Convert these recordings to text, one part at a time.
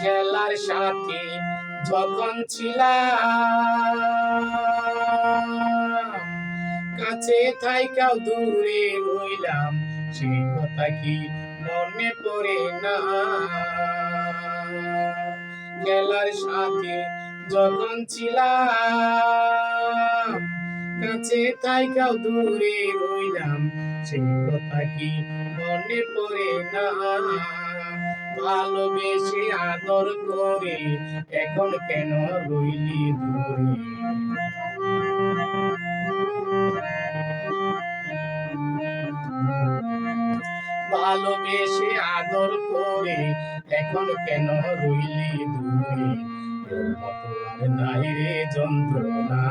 খেলার সাথে যখন ছিলাম, কাছে থাইকাও দূরে রইলাম সেই কথা কি মনে পড়ে না? খেলার সাথে যখন ছিলাম, কাছে থাইকাও দূরে রইলাম সেই কথা কি মনে পড়ে না? ভালোবেসে আদর করে, এখন কেন রইলি দূরে ভালোবেসে আদর করে, এখন কেন রইলি দূরে নাই রে যন্ত্রণার না,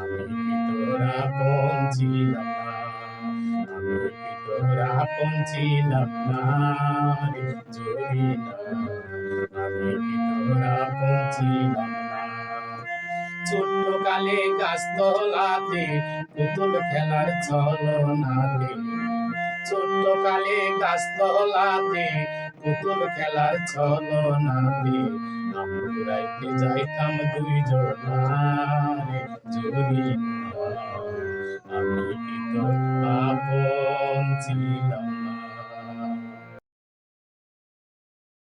আমি তোরা পৌঁছিলাম পৌঁছিলাম না রে জরি আমি কি তোরা পৌঁছিলাম ছোট্ট কালে গাছতলাতে পুতুল খেলার ছলনাতে, ছোট্ট কালে গাছতলাতে পুতুল খেলার ছলনাতে আমরাইতে যাইতাম দুইজনারে জুড়ি